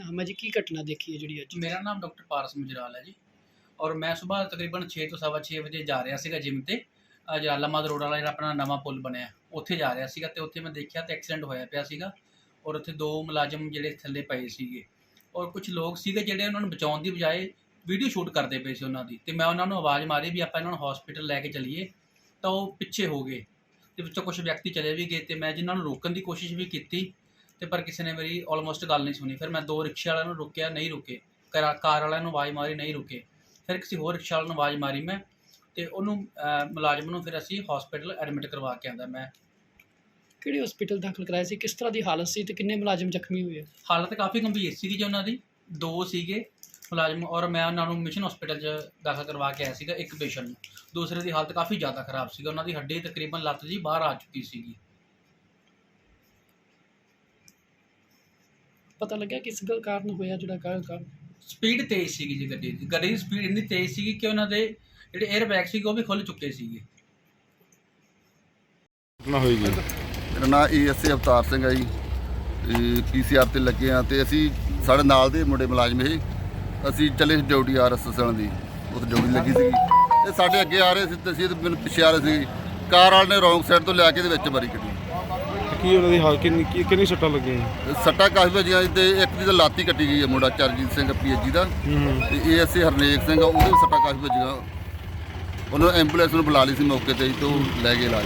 ਹਾਂ ਜੀ, ਕੀ ਘਟਨਾ ਦੇਖੀ ਹੈ ਜਿਹੜੀ ਅੱਜ? ਮੇਰਾ ਨਾਮ ਡਾਕਟਰ ਪਾਰਸ ਮੁਜਰਾਲ ਹੈ ਜੀ। ਔਰ ਮੈਂ ਸਵੇਰ ਤਕਰੀਬਨ 6 ਤੋਂ ਸਵਾ ਛੇ ਵਜੇ ਜਾ ਰਿਹਾ ਸੀਗਾ ਜਿਮ ਤੇ। ਅਹ ਜਲਾਲਾਬਾਦ ਰੋਡ ਵਾਲਾ ਜਿਹੜਾ ਆਪਣਾ ਨਵਾਂ ਪੁਲ ਬਣਿਆ, ਉੱਥੇ ਜਾ ਰਿਹਾ ਸੀਗਾ ਤੇ ਉੱਥੇ ਮੈਂ ਦੇਖਿਆ ਤੇ ਐਕਸੀਡੈਂਟ ਹੋਇਆ ਪਿਆ ਸੀਗਾ। ਔਰ ਉੱਥੇ ਦੋ ਮੁਲਾਜ਼ਮ ਜਿਹੜੇ ਥੱਲੇ ਪਏ ਸੀਗੇ। ਔਰ ਕੁਝ ਲੋਕ ਸੀਗੇ ਜਿਹੜੇ ਉਹਨਾਂ ਨੂੰ ਬਚਾਉਣ ਦੀ ਬਜਾਏ ਵੀਡੀਓ ਸ਼ੂਟ ਕਰਦੇ ਪਏ ਸੀ ਉਹਨਾਂ ਦੀ। ਤੇ ਮੈਂ ਉਹਨਾਂ ਨੂੰ ਆਵਾਜ਼ ਮਾਰੀ ਵੀ ਆਪਾਂ ਇਹਨਾਂ ਨੂੰ ਹਸਪੀਟਲ ਲੈ ਕੇ ਚੱਲੀਏ, ਤਾਂ ਉਹ ਪਿੱਛੇ ਹੋ ਗਏ। ਤੇ ਵਿੱਚੋਂ ਕੁਝ ਵਿਅਕਤੀ ਚਲੇ ਵੀ ਗਏ ਤੇ ਮੈਂ ਜਿਨ੍ਹਾਂ ਨੂੰ ਰੋਕਣ ਦੀ ਕੋਸ਼ਿਸ਼ ਵੀ ਕੀਤੀ ਤੇ ਪਰ ਕਿਸੇ ਨੇ ਮੇਰੀ ਆਲਮੋਸਟ ਗੱਲ ਨਹੀਂ ਸੁਣੀ। ਫਿਰ ਮੈਂ ਦੋ ਰਿਕਸ਼ੇ ਵਾਲਿਆਂ ਨੂੰ ਰੋਕਿਆ ਨਹੀਂ ਰੁਕੇ। ਕਾਰ ਵਾਲਿਆਂ ਨੂੰ ਆਵਾਜ਼ ਮਾਰੀ ਨਹੀਂ ਰੁਕੇ। ਫਿਰ ਕਿਸੇ ਹੋਰ ਰਿਕਸ਼ਾ ਵਾਲੇ ਨੂੰ ਆਵਾਜ਼ ਮਾਰੀ ਮੈਂ ਤੇ ਉਹਨੂੰ ਮੁਲਾਜ਼ਮ ਨੂੰ ਫਿਰ ਅਸੀਂ ਹਸਪੀਟਲ ਐਡਮਿਟ ਕਰਵਾ ਕੇ ਆਂਦਾ ਮੈਂ। ਕਿਹੜੇ ਹਸਪੀਟਲ ਦਾਖਲ ਕਰਾਇਆ ਸੀ? ਕਿਸ ਤਰ੍ਹਾਂ ਦੀ ਹਾਲਤ ਸੀ ਤੇ ਕਿੰਨੇ ਮੁਲਾਜ਼ਮ ਜ਼ਖਮੀ ਹੋਏ? ਹਾਲਤ ਕਾਫੀ ਗੰਭੀਰ ਸੀਗੀ ਜੀ ਉਹਨਾਂ ਦੀ। ਦੋ ਸੀਗੇ ਮੁਲਾਜ਼ਮ ਔਰ ਮੈਂ ਉਹਨਾਂ ਨੂੰ ਮਿਸ਼ਨ ਹਸਪੀਟਲ 'ਚ ਦਾਖਲ ਕਰਵਾ ਕੇ ਆਇਆ ਸੀਗਾ ਇੱਕ ਪੇਸ਼ੈਂਟ ਨੂੰ। ਦੂਸਰੇ ਦੀ ਹਾਲਤ ਕਾਫੀ ਜ਼ਿਆਦਾ ਖਰਾਬ ਸੀਗਾ। ਉਹਨਾਂ ਦੀ ਹੱਡੀ ਤਕਰੀਬਨ ਲੱਤ ਜੀ ਬਾਹਰ ਆ ਚੁੱਕੀ ਸੀਗੀ। ਪਤਾ ਲੱਗਿਆ ਕਿਸ ਗੱਲ ਕਾਰਨ ਹੋਇਆ ਜਿਹੜਾ ਕਾਰ ਕਾਰ ਸਪੀਡ ਤੇਜ਼ ਸੀਗੀ ਜੀ ਗੱਡੀ ਦੀ। ਗੱਡੀ ਦੀ ਸਪੀਡ ਇੰਨੀ ਤੇਜ਼ ਸੀਗੀ ਕਿ ਉਹਨਾਂ ਦੇ ਜਿਹੜੇ 에ਅਰ ਬੈਗ ਸੀਗੇ ਉਹ ਵੀ ਖੁੱਲ ਚੁੱਕੇ ਸੀਗੇ। ਨਾ ਹੋਏਗੀ ਮੇਰਾ ਨਾਮ ਏਐਸਏ ਅਵਤਾਰ ਸਿੰਘ ਹੈ ਜੀ। ਪੀਸੀਆਰ ਤੇ ਲੱਗੇ ਆ ਤੇ ਅਸੀਂ ਸਾਡੇ ਨਾਲ ਦੇ ਮੁੰਡੇ ਮੁਲਾਜ਼ਮ ਇਹ ਅਸੀਂ ਚੱਲੇ ਸੀ ਡਿਊਟੀ ਆਰਐਸਐਸ ਦੀ। ਉੱਥੇ ਡਿਊਟੀ ਲੱਗੀ ਸੀ ਤੇ ਸਾਡੇ ਅੱਗੇ ਆ ਰਹੇ ਸੀ ਤੇ ਅਸੀਂ ਮੈਨੂੰ ਪਿੱਛੇ ਆ ਰਹੇ ਸੀ। ਕਾਰ ਵਾਲੇ ਨੇ ਰੌਂਗ ਸਾਈਡ ਤੋਂ ਲਿਆ ਕੇ ਇਹਦੇ ਵਿੱਚ ਮਾਰੀ ਗੱਡੀ ਕੀ ਉਹਨਾਂ ਦੀ ਹਾਲਤ ਕਿੰਨੀ ਕੀ- ਕਿੰਨੀ ਸੱਟਾਂ ਲੱਗੀਆਂ? ਸੱਟਾਂ ਕਾਫੀ ਵੱਜੀਆਂ ਸੀ ਤੇ ਇੱਕ ਦੀ ਤਾਂ ਲਾਤੀ ਕੱਟੀ ਗਈ ਹੈ ਮੁੰਡਾ ਚਰਜੀਤ ਸਿੰਘ ਪੀਐਚਜੀ ਦਾ। ਹੂੰ। ਤੇ ਏਐਸਏ ਹਰਨੇਕ ਸਿੰਘ ਉਹਦੇ ਵੀ ਸੱਟਾਂ ਕਾਫੀ ਵੱਜੀਆਂ। ਉਹਨੂੰ ਐਂਬੂਲੈਂਸ ਨੂੰ ਬੁਲਾ ਲਈ ਸੀ ਮੌਕੇ ਤੇ ਜੀ ਤੇ ਉਹ ਲੈ ਗਏ ਇਲਾਜ।